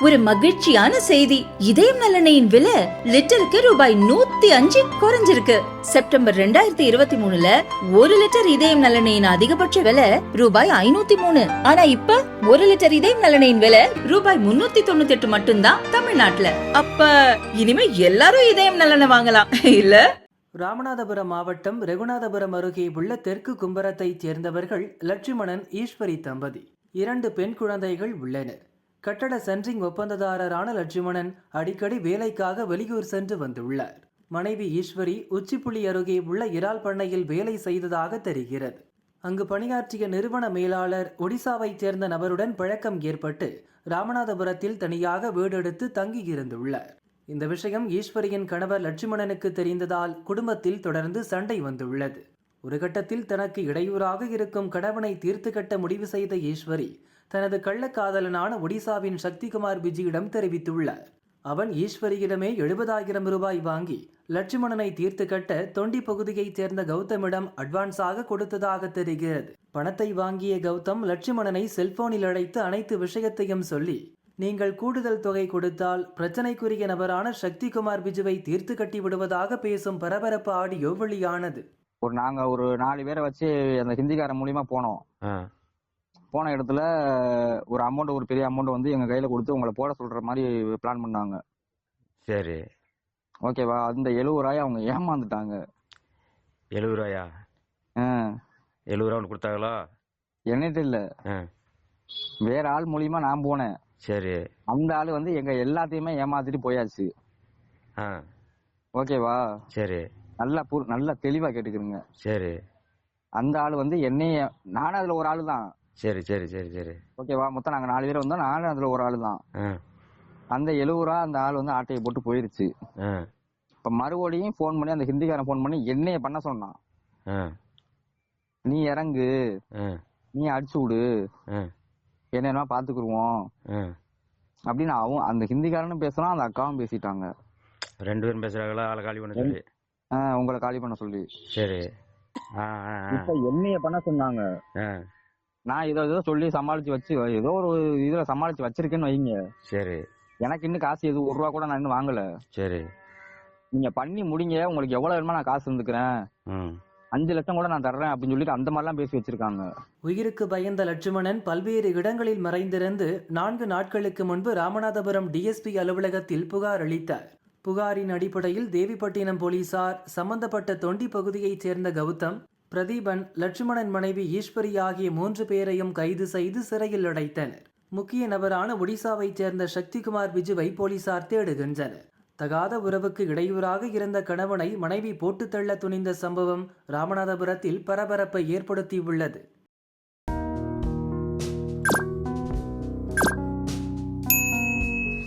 ஒரு மகிழ்ச்சியான செய்தி. இதயம் நல்லெண்ணெயின் விலை லிட்டருக்கு ரூபாய் நூத்தி அஞ்சு குறைஞ்சிருக்கு. செப்டம்பர் ரெண்டாயிரத்தி இருபத்தி மூணுல ஒரு லிட்டர் இதயம் நலனையின் அதிகபட்ச விலை ரூபாய் ஐநூத்தி மூணு. ஆனா இப்ப ஒரு லிட்டர் இதயம் நலனையின் விலை ரூபாய் முன்னூத்தி தொண்ணூத்தி எட்டு மட்டும்தான் தமிழ்நாட்டுல. அப்ப இனிமே எல்லாரும் இதயம் நலனை வாங்கலாம். இல்ல? ராமநாதபுரம் மாவட்டம் ரகுநாதபுரம் அருகே உள்ள தெற்கு கும்பரத்தைச் சேர்ந்தவர்கள் லட்சுமணன் ஈஸ்வரி தம்பதி. இரண்டு பெண் குழந்தைகள் உள்ளனர். கட்டட சென்ட்ரிங் ஒப்பந்ததாரரான லட்சுமணன் அடிக்கடி வேலைக்காக வெளியூர் சென்று வந்துள்ளார். மனைவி ஈஸ்வரி உச்சிப்புள்ளி அருகே உள்ள இறால் பண்ணையில் வேலை செய்ததாக தெரிகிறது. அங்கு பணியாற்றிய நிறுவன மேலாளர் ஒடிசாவைச் சேர்ந்த நபருடன் பழக்கம் ஏற்பட்டு ராமநாதபுரத்தில் தனியாக வீடெடுத்து தங்கியிருந்துள்ளார். இந்த விஷயம் ஈஸ்வரியின் கணவர் லட்சுமணனுக்கு தெரிந்ததால் குடும்பத்தில் தொடர்ந்து சண்டை வந்துள்ளது. ஒரு கட்டத்தில் தனக்கு இடையூறாக இருக்கும் கணவனை தீர்த்து கட்ட முடிவு செய்த ஈஸ்வரி தனது கள்ளக்காதலனான ஒடிசாவின் சக்திகுமார் விஜயிடம் தெரிவித்துள்ளார். அவன் ஈஸ்வரியிடமே எழுபதாயிரம் ரூபாய் வாங்கி லட்சுமணனை தீர்த்து கட்ட தொண்டி பகுதியைச் சேர்ந்த கௌதமிடம் அட்வான்ஸாக கொடுத்ததாக தெரிகிறது. பணத்தை வாங்கிய கௌதம் லட்சுமணனை செல்போனில் அழைத்து அனைத்து விஷயத்தையும் சொல்லி நீங்கள் கூடுதல் தொகை கொடுத்தால் பிரச்சனைக்குரிய நபரான சக்திகுமார் பிஜுவை தீர்த்து கட்டி விடுவதாக பேசும் பரபரப்பு ஆடியோ வெளியானது. ஒரு நாங்க ஒரு நாலு பேரை வச்சு அந்த ஹிந்திக்காரன் மூலியமா போனோம். போன இடத்துல ஒரு அமௌண்ட் ஒரு பெரிய அமௌண்ட் வந்து எங்க கையில கொடுத்து உங்களை போட சொல்ற மாதிரி பிளான் பண்ணாங்க. சரி. ஓகேவா அந்த எழுபது ரூபாய் அவங்க ஏமாந்துட்டாங்க. எழுபது ரூபாயா? ஆ, எழுபது ரூபா ஒன்று கொடுத்தாங்களா? என்னட்டு இல்ல. வேற ஆள் மூலியமா நான் போனேன். சரி. அந்த ஆள் வந்து எங்க எல்லாத்தையுமே ஏமாத்திட்டு போயாச்சு. ஆ. ஓகேவா சரி. நல்லா நல்லா தெளிவா கேட்டுக்கிறீங்க. சரி. அந்த ஆள் வந்து என்னைய நானும் அதுல ஒரு ஆளு தான் சரி சரி சரி சரி. ஓகேவா? மொத்தம் நாங்க நாலு பேர் வந்தோம். நானும் அதுல ஒரு ஆளு தான் அந்த எழுபது ரூபா அந்த ஆள் வந்து ஆட்டையை போட்டு போயிருச்சு. இப்ப மறுபடியும் ஃபோன் பண்ணி அந்த ஹிந்திக்காரன் ஃபோன் பண்ணி என்னைய பண்ண சொன்னான். நீ இறங்கு. நீ அடிச்சு விடு. ஆ. என்னென்ன பாத்துக்குருவோம். அப்படின்னு அவன் அந்த ஹிந்திக்காரனும் பேசுறான் அந்த அக்காவும் பேசிட்டாங்க. ரெண்டு பேரும் பேசுறாங்களா? ஆளை காலி பண்ண சொல்லி. உங்களை காலி பண்ண சொல்லி. சரி. இப்ப என்னைய பண்ண சொன்னாங்க. நான் ஏதோ ஏதோ சொல்லி சமாளிச்சு வச்சு ஏதோ ஒரு இதுல சமாளிச்சு வச்சிருக்கேன்னு வைங்க. சரி. எனக்கு இன்னும் காசு எதுவும் ஒரு ரூபா கூட நான் இன்னும் வாங்கல. சரி. நீங்க பண்ணி முடிங்க. உங்களுக்கு எவ்வளவு வேணுமோ நான் காசு இருந்துக்கிறேன். ம். அஞ்சு லட்சம் கூட நான் தர்றேன் அப்படின்னு சொல்லிட்டு அந்த மாதிரிலாம் பேசி வச்சிருக்காங்க. உயிருக்கு பயந்த லட்சுமணன் பல்வேறு இடங்களில் மறைந்திருந்து நான்கு நாட்களுக்கு முன்பு ராமநாதபுரம் டிஎஸ்பி அலுவலகத்தில் புகார் அளித்தார். புகாரின் அடிப்படையில் தேவிப்பட்டினம் போலீசார் சம்பந்தப்பட்ட தொண்டி பகுதியைச் சேர்ந்த கௌதம் பிரதீபன் லட்சுமணன் மனைவி ஈஸ்வரி ஆகிய மூன்று பேரையும் கைது செய்து சிறையில் அடைத்தனர். முக்கிய நபரான ஒடிசாவைச் சேர்ந்த சக்திகுமார் விஜுவை போலீசார் தேடுகின்றனர். தகாத உறவுக்கு இடையூறாக இருந்த கணவனை மனைவி போட்டுத்தள்ள துணிந்த சம்பவம் ராமநாதபுரத்தில் பரபரப்பை ஏற்படுத்தியுள்ளது.